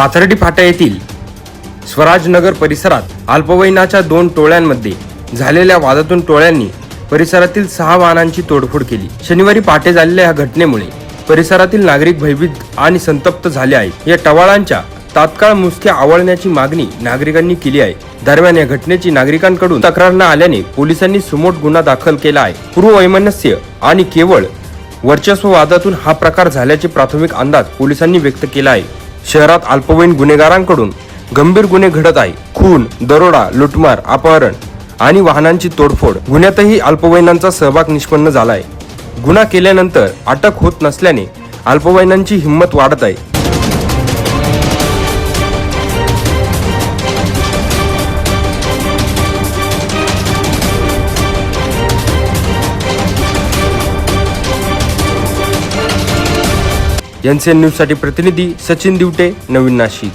पाथर्डी फाटा येथील स्वराजनगर परिसरात अल्पवयीनाच्या दोन टोळ्यांमध्ये झालेल्या वादातून टोळ्यांनी परिसरातील सहा वाहनांची तोडफोड केली. शनिवारी पहाटे झालेल्या या घटनेमुळे परिसरातील नागरिक भयभीत आणि संतप्त झाले आहेत. या टवाळांच्या तात्काळ मुसक्या आवळण्याची मागणी नागरिकांनी केली आहे. दरम्यान या घटनेची नागरिकांकडून तक्रार न आल्याने पोलिसांनी सुमोट गुन्हा दाखल केला आहे. पूर्व वैमनस्य आणि केवळ वर्चस्व वादातून हा प्रकार झाल्याचे प्राथमिक अंदाज पोलिसांनी व्यक्त केला आहे. शहरात अल्पवयीन गुन्हेगारांकडून गंभीर गुन्हे घडत आहे. खून दरोडा लुटमार अपहरण आणि वाहनांची तोडफोड गुन्ह्यातही अल्पवयीनांचा सहभाग निष्पन्न झाला आहे गुन्हा केल्यानंतर अटक होत नसल्याने अल्पवयीनांची हिंमत वाढत आहे. यांचे न्यूजसाठी प्रतिनिधी सचिन दिवटे नवीन नाशिक.